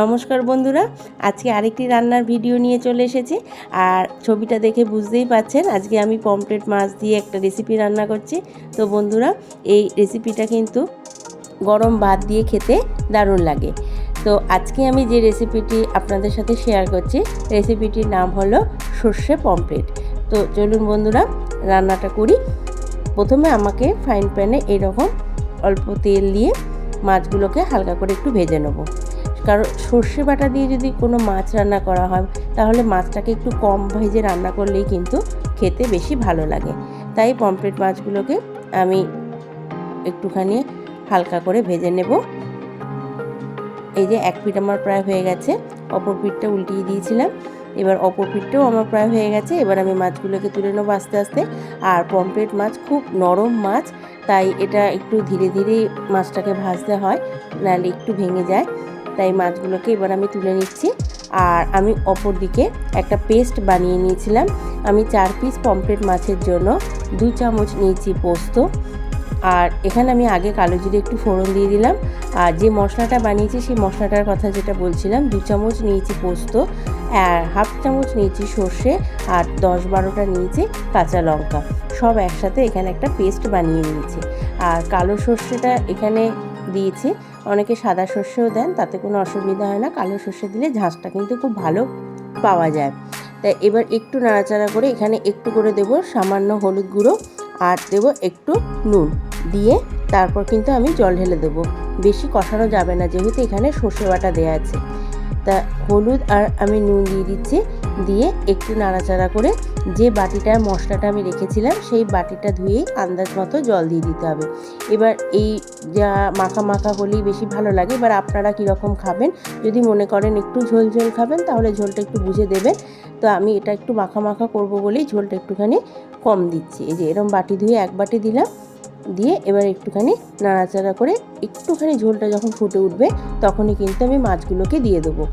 নমস্কার বন্ধুরা, আজকে আরেকটি রান্নার ভিডিও নিয়ে চলে এসেছি। আর ছবিটা দেখে বুঝতেই পাচ্ছেন, আজকে আমি পমপ্লেট মাছ দিয়ে একটা রেসিপি রান্না করছি। তো বন্ধুরা, এই রেসিপিটা কিন্তু গরম ভাত দিয়ে খেতে দারুণ লাগে। তো আজকে আমি যে রেসিপিটি আপনাদের সাথে শেয়ার করছি রেসিপিটির নাম হলো সর্ষে পমপ্লেট তো চলুন বন্ধুরা, রান্নাটা করি। প্রথমে আমাকে ফ্রাইং প্যানে এরকম অল্প তেল দিয়ে মাছগুলোকে হালকা করে একটু ভেজে নেব। কারণ সর্ষে বাটা দিয়ে যদি কোনো মাছ রান্না করা হয়, তাহলে মাছটাকে একটু কম ভেজে রান্না করলেই কিন্তু খেতে বেশি ভালো লাগে। তাই পমপ্লেট মাছগুলোকে আমি একটুখানি হালকা করে ভেজে নেব। এই যে এক পিঠ আমার প্রায় হয়ে গেছে, অপর পিঠটা উল্টিয়ে দিয়েছিলাম। এবার অপর পিঠটাও আমার প্রায় হয়ে গেছে, এবার আমি মাছগুলোকে তুলে নেব আস্তে আস্তে। আর পমপ্লেট মাছ খুব নরম মাছ, তাই এটা একটু ধীরে ধীরে মাছটাকে ভাজতে হয়, নাহলে একটু ভেঙে যায়। তাই মাছগুলোকে এবার আমি তুলে নিচ্ছি। আর আমি অপর দিকে একটা পেস্ট বানিয়ে নিয়েছিলাম। আমি চার পিস পমপ্লেট মাছের জন্য দু চামচ নিয়েছি পোস্ত। আর এখানে আমি আগে কালো জিরে একটু ফোড়ন দিয়ে দিলাম। আর যে মশলাটা বানিয়েছি সেই মশলাটার কথা যেটা বলছিলাম, দু চামচ নিয়েছি পোস্ত, আর হাফ চামচ নিয়েছি সর্ষে, আর দশ বারোটা নিয়েছি কাঁচা লঙ্কা। সব একসাথে এখানে একটা পেস্ট বানিয়ে নিয়েছি। আর কালো সর্ষেটা এখানে দিয়েছি। অনেকে সাদা শস্যও দেন, তাতে কোনো অসুবিধা হয় না। কালো শস্য দিলে ঝাঁসটা কিন্তু খুব ভালো পাওয়া যায়। তাই এবার একটু নাড়াচাড়া করে এখানে একটু করে দেব সামান্য হলুদ গুঁড়ো আর দেব একটু নুন দিয়ে তারপর কিন্তু আমি জল ঢেলে দেবো। বেশি কষানো যাবে না, যেহেতু এখানে সর্ষে বাটা দেওয়া আছে। তা হলুদ আর আমি নুন দিয়ে দিচ্ছি। দিয়ে একটু নাড়াচাড়া করে যে বাটিটার মশলাটা আমি রেখেছিলাম, সেই বাটিটা ধুয়েই আন্দাজ মতো জল দিয়ে দিতে হবে। এবার এই যা মাখা মাখা হলেই বেশি ভালো লাগে। এবার আপনারা কীরকম খাবেন, যদি মনে করেন একটু ঝোল ঝোল খাবেন, তাহলে ঝোলটা একটু বুঝে দেবেন। তো আমি এটা একটু মাখা মাখা করব বলেই ঝোলটা একটুখানি কম দিচ্ছি। এই যে এরম বাটি ধুয়ে এক বাটি দিলাম। দিয়ে এবার একটুখানি নাড়াচাড়া করে একটুখানি ঝোলটা যখন ফুটে উঠবে, তখনই কিন্তু আমি মাছগুলোকে দিয়ে দেবো।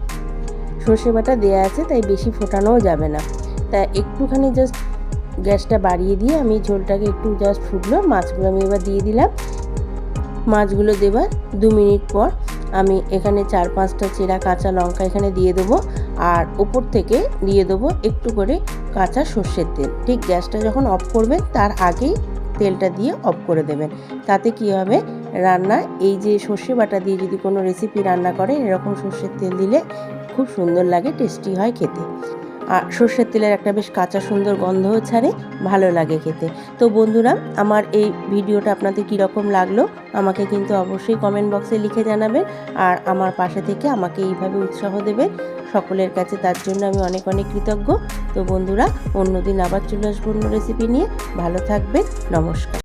সর্ষে বাটা দেওয়া আছে, তাই বেশি ফোটানোও যাবে না। তা একটুখানি জাস্ট গ্যাসটা বাড়িয়ে দিয়ে আমি ঝোলটাকে একটু জাস্ট ফুটলো, মাছগুলো আমি এবার দিয়ে দিলাম। মাছগুলো দেবার দু মিনিট পর আমি এখানে চার পাঁচটা চেরা কাঁচা লঙ্কা এখানে দিয়ে দেবো, আর ওপর থেকে দিয়ে দেবো একটু করে কাঁচা সর্ষের তেল। ঠিক গ্যাসটা যখন অফ করবেন, তার আগেই তেলটা দিয়ে অফ করে দেবেন। তাতে কি হবে? রান্না, এই যে সর্ষে বাটা দিয়ে যদি কোনো রেসিপি রান্না করেন এরকম সর্ষের তেল দিলে খুব সুন্দর লাগে টেস্টি হয় খেতে। আর সর্ষের তেলের একটা বেশ কাঁচা সুন্দর গন্ধও ছাড়ে, ভালো লাগে খেতে। তো বন্ধুরা, আমার এই ভিডিওটা আপনাদের কীরকম লাগল? আমাকে কিন্তু অবশ্যই কমেন্ট বক্সে লিখে জানাবেন আর আমার পাশে থেকে আমাকে এইভাবে উৎসাহ দেবে। সকলের কাছে তার জন্য আমি অনেক অনেক কৃতজ্ঞ। তো বন্ধুরা, অন্যদিন আবার চলে আসব অন্য রেসিপি নিয়ে। ভালো থাকবেন, নমস্কার।